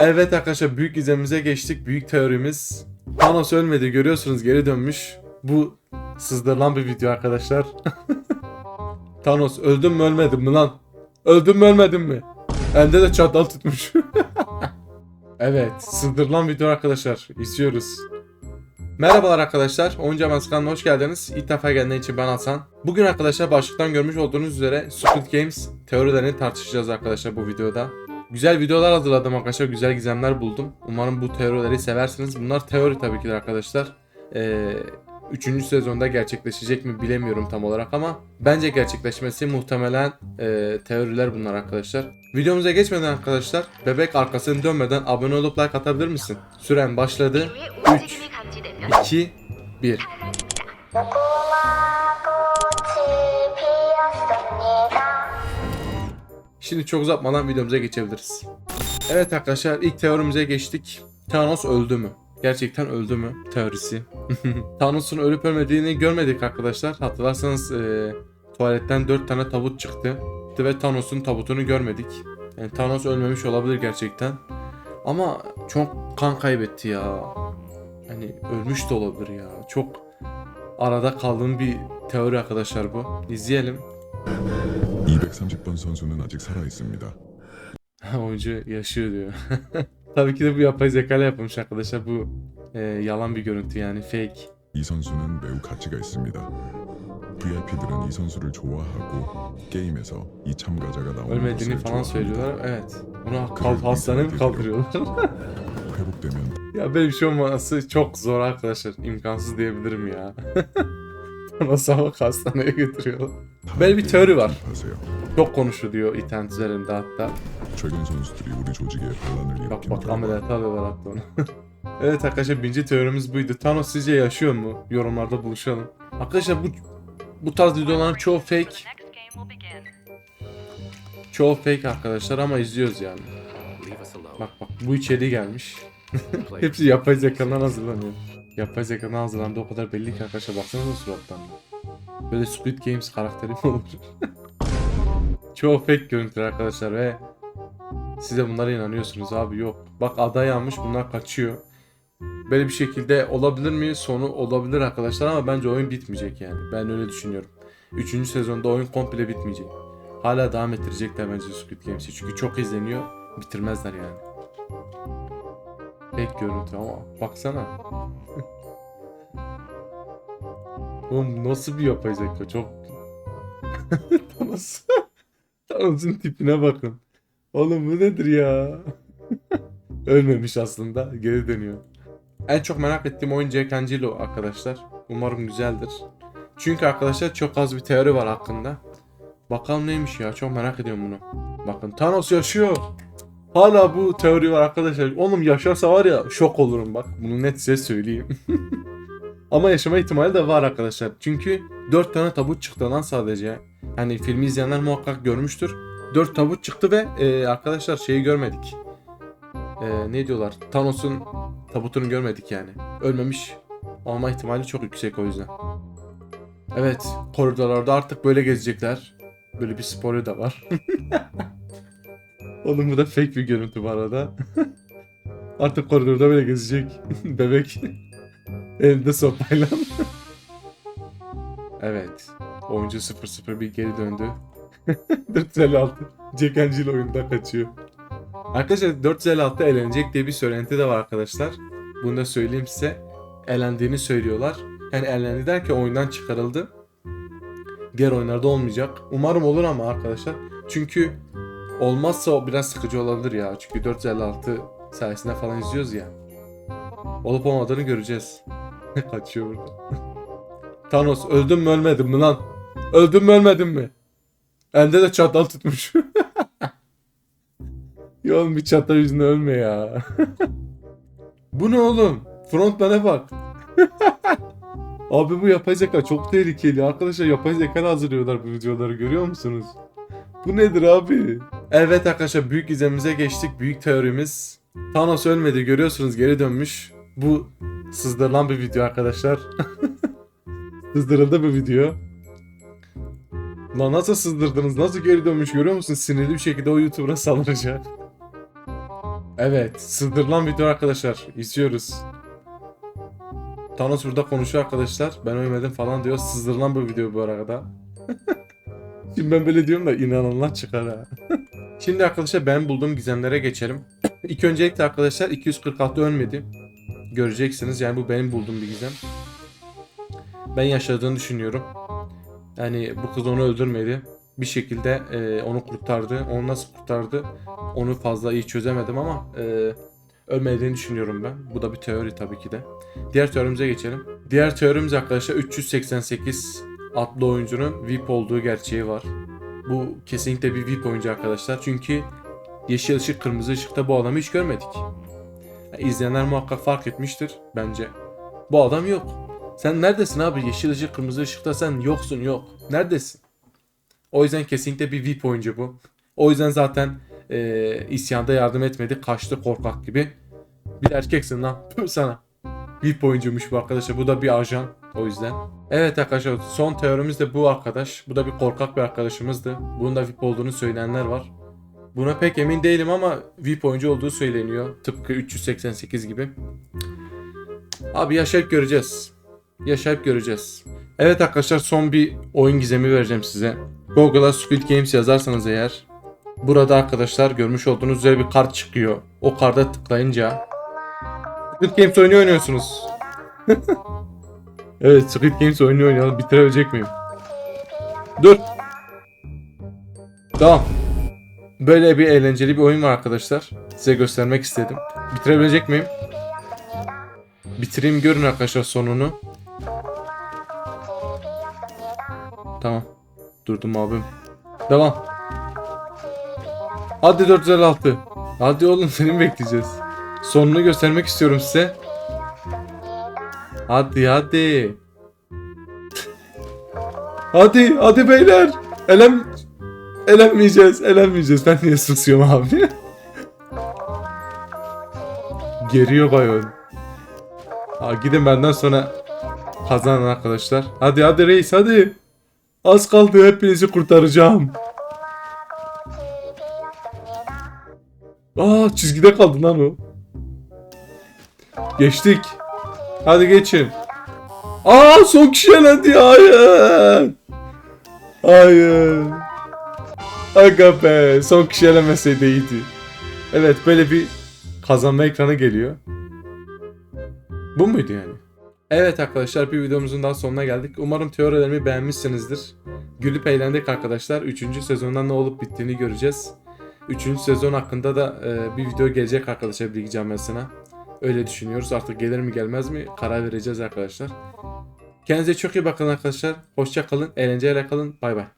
Evet arkadaşlar büyük gizemimize geçtik. Büyük teorimiz. Thanos ölmedi görüyorsunuz geri dönmüş. Bu sızdırılan bir video arkadaşlar. Thanos öldün mü ölmedin mi lan? Öldün mü ölmedin mi? Elde de çatal tutmuş. evet sızdırılan video arkadaşlar. İzliyoruz. Merhabalar arkadaşlar. Oyuncu Amas kanalına hoş geldiniz. İlk defa geldiğiniz için ben Hasan. Bugün arkadaşlar başlıktan görmüş olduğunuz üzere Squid Games teorilerini tartışacağız arkadaşlar bu videoda. Güzel videolar hazırladım arkadaşlar. Güzel gizemler buldum. Umarım bu teorileri seversiniz. Bunlar teori tabii ki de arkadaşlar. Ee, üçüncü sezonda gerçekleşecek mi bilemiyorum tam olarak ama bence gerçekleşmesi muhtemelen e, teoriler bunlar arkadaşlar. Videomuza geçmeden arkadaşlar bebek arkasını dönmeden abone olup like atabilir misin? Süren başladı. 3, 2, 1. Şimdi çok uzatmadan videomuza geçebiliriz. Evet arkadaşlar ilk teorimize geçtik. Thanos öldü mü? Gerçekten öldü mü? Teorisi. Thanos'un ölüp ölmediğini görmedik arkadaşlar. Hatırlarsanız e, tuvaletten 4 tane tabut çıktı. Ve Thanos'un tabutunu görmedik. Yani Thanos ölmemiş olabilir gerçekten. Ama çok kan kaybetti ya. Hani ölmüş de olabilir ya. Çok arada kaldığım bir teori arkadaşlar bu. İzleyelim. 230번 선수는 아직 살아 있습니다. Oyuncu yaşıyor diyor. Tabii ki de bu yapay zeka ile yapılmış arkadaşlar. Bu e, yalan bir görüntü yani fake. 이 선수는 매우 가치가 있습니다. VIP들은 이 선수를 좋아하고 게임에서 이 참가자가 나오는 Ölmediğini 것을 falan 좋아합니다. söylüyorlar. Evet. Bunu kal hastaneye mi kaldırıyorlar? 회복되면 ya böyle bir şey olması çok zor arkadaşlar. İmkansız diyebilirim ya. Masamak hastaneye götürüyorlar. Böyle bir teori var. Çok konuşuluyor internet üzerinde hatta. Bak bak ameliyata da var hatta onu. evet arkadaşlar birinci teorimiz buydu. Thanos sizce yaşıyor mu? Yorumlarda buluşalım. Arkadaşlar bu bu tarz videoların çoğu fake. Çoğu fake arkadaşlar ama izliyoruz yani. Bak bak bu içeri gelmiş. Hepsi yapay zekadan hazırlanıyor. Yapay zekadan hazırlandı o kadar belli ki arkadaşlar baksanıza surattan. Böyle Squid Games karakteri mi olur? Çoğu fake görüntüler arkadaşlar ve siz de bunlara inanıyorsunuz abi yok. Bak ada yanmış bunlar kaçıyor. Böyle bir şekilde olabilir mi? Sonu olabilir arkadaşlar ama bence oyun bitmeyecek yani. Ben öyle düşünüyorum. Üçüncü sezonda oyun komple bitmeyecek. Hala devam ettirecekler bence Squid Games'i. Çünkü çok izleniyor. Bitirmezler yani. Pek görüntü ama baksana. Oğlum nasıl bir yapay zeka? Çok... Thanos. Thanos'un tipine bakın. Oğlum bu nedir ya? Ölmemiş aslında. Geri dönüyor. En çok merak ettiğim oyun Jack Angelo arkadaşlar. Umarım güzeldir. Çünkü arkadaşlar çok az bir teori var hakkında. Bakalım neymiş ya çok merak ediyorum bunu. Bakın Thanos yaşıyor. Hala bu teori var arkadaşlar. Oğlum yaşarsa var ya şok olurum bak. Bunu net size söyleyeyim. Ama yaşama ihtimali de var arkadaşlar. Çünkü 4 tane tabut çıktı lan sadece. Hani filmi izleyenler muhakkak görmüştür. 4 tabut çıktı ve e, arkadaşlar şeyi görmedik. E, ne diyorlar? Thanos'un tabutunu görmedik yani. Ölmemiş olma ihtimali çok yüksek o yüzden. Evet, koridorlarda artık böyle gezecekler. Böyle bir sporu da var. Oğlum bu da fake bir görüntü bu arada. artık koridorda böyle gezecek. Bebek. Elinde sopayla. evet. Oyuncu 001 geri döndü. 456. Jack Angel oyunda kaçıyor. Arkadaşlar 456 elenecek diye bir söylenti de var arkadaşlar. Bunu da söyleyeyim size. Elendiğini söylüyorlar. Yani elendi derken oyundan çıkarıldı. Diğer oyunlarda olmayacak. Umarım olur ama arkadaşlar. Çünkü olmazsa o biraz sıkıcı olabilir ya. Çünkü 456 sayesinde falan izliyoruz ya. Olup olmadığını göreceğiz. Kaçıyor burada. Thanos öldün mü ölmedin mi lan? Öldün mü ölmedin mi? Elde de çatal tutmuş. ya bir çatal yüzünden ölme ya. bu ne oğlum? Frontman'e bak. Abi bu yapay zeka çok tehlikeli. Arkadaşlar yapay zeka hazırlıyorlar bu videoları görüyor musunuz? Bu nedir abi? Evet arkadaşlar büyük gizemimize geçtik. Büyük teorimiz. Thanos ölmedi görüyorsunuz geri dönmüş. Bu sızdırılan bir video arkadaşlar. Sızdırıldı bir video. Lan nasıl sızdırdınız? Nasıl geri dönmüş görüyor musun? Sinirli bir şekilde o YouTuber'a salınacak. Evet, sızdırılan video arkadaşlar. İzliyoruz. Thanos burada konuşuyor arkadaşlar. Ben ölmedim falan diyor. Sızdırılan bu video bu arada. Şimdi ben böyle diyorum da inananlar çıkar ha. Şimdi arkadaşlar ben bulduğum gizemlere geçelim. İlk öncelikle arkadaşlar 246 ölmedi. Göreceksiniz yani bu benim bulduğum bir gizem. Ben yaşadığını düşünüyorum. Yani bu kız onu öldürmedi. Bir şekilde e, onu kurtardı. Onu nasıl kurtardı? Onu fazla iyi çözemedim ama e, ölmediğini düşünüyorum ben. Bu da bir teori tabii ki de. Diğer teorimize geçelim. Diğer teorimiz arkadaşlar 388 adlı oyuncunun VIP olduğu gerçeği var. Bu kesinlikle bir VIP oyuncu arkadaşlar. Çünkü yeşil ışık kırmızı ışıkta bu adamı hiç görmedik. Yani izleyenler muhakkak fark etmiştir bence. Bu adam yok. Sen neredesin abi? Yeşil ışık kırmızı ışıkta sen yoksun yok. Neredesin? O yüzden kesinlikle bir VIP oyuncu bu. O yüzden zaten e, isyanda yardım etmedi. Kaçtı korkak gibi. Bir erkeksin lan. Sana. VIP oyuncuymuş bu arkadaşlar. Bu da bir ajan. O yüzden. Evet arkadaşlar son teorimiz de bu arkadaş. Bu da bir korkak bir arkadaşımızdı. Bunun da VIP olduğunu söyleyenler var. Buna pek emin değilim ama VIP oyuncu olduğu söyleniyor. Tıpkı 388 gibi. Abi yaşayıp göreceğiz. Yaşayıp göreceğiz. Evet arkadaşlar son bir oyun gizemi vereceğim size. Google'a Squid Games yazarsanız eğer burada arkadaşlar görmüş olduğunuz üzere bir kart çıkıyor. O karda tıklayınca Squid Games oyunu oynuyorsunuz. evet Squid Games oyunu oynayalım. Bitirebilecek miyim? Dur. Tamam. Böyle bir eğlenceli bir oyun var arkadaşlar. Size göstermek istedim. Bitirebilecek miyim? Bitireyim görün arkadaşlar sonunu. Tamam. Durdum abim. Devam. Hadi 456. Hadi oğlum seni bekleyeceğiz? Sonunu göstermek istiyorum size. Hadi hadi. hadi hadi beyler. Elem elenmeyeceğiz. Elenmeyeceğiz. Ben niye susuyorum abi? Geriyor bayağı. Ha, gidin benden sonra kazanan arkadaşlar. Hadi hadi reis hadi. Az kaldı hepinizi kurtaracağım. Aa çizgide kaldı lan o. Geçtik. Hadi geçin. Aa son kişi elendi hayır. Hayır. Aga be son kişi elemeseydi iyiydi. Evet böyle bir kazanma ekranı geliyor. Bu muydu yani? Evet arkadaşlar bir videomuzun daha sonuna geldik. Umarım teorilerimi beğenmişsinizdir. Gülüp eğlendik arkadaşlar. 3. sezonda ne olup bittiğini göreceğiz. 3. sezon hakkında da e, bir video gelecek arkadaşlar bilgi camiasına. Öyle düşünüyoruz. Artık gelir mi gelmez mi karar vereceğiz arkadaşlar. Kendinize çok iyi bakın arkadaşlar. Hoşça kalın. Eğlenceyle kalın. Bay bay.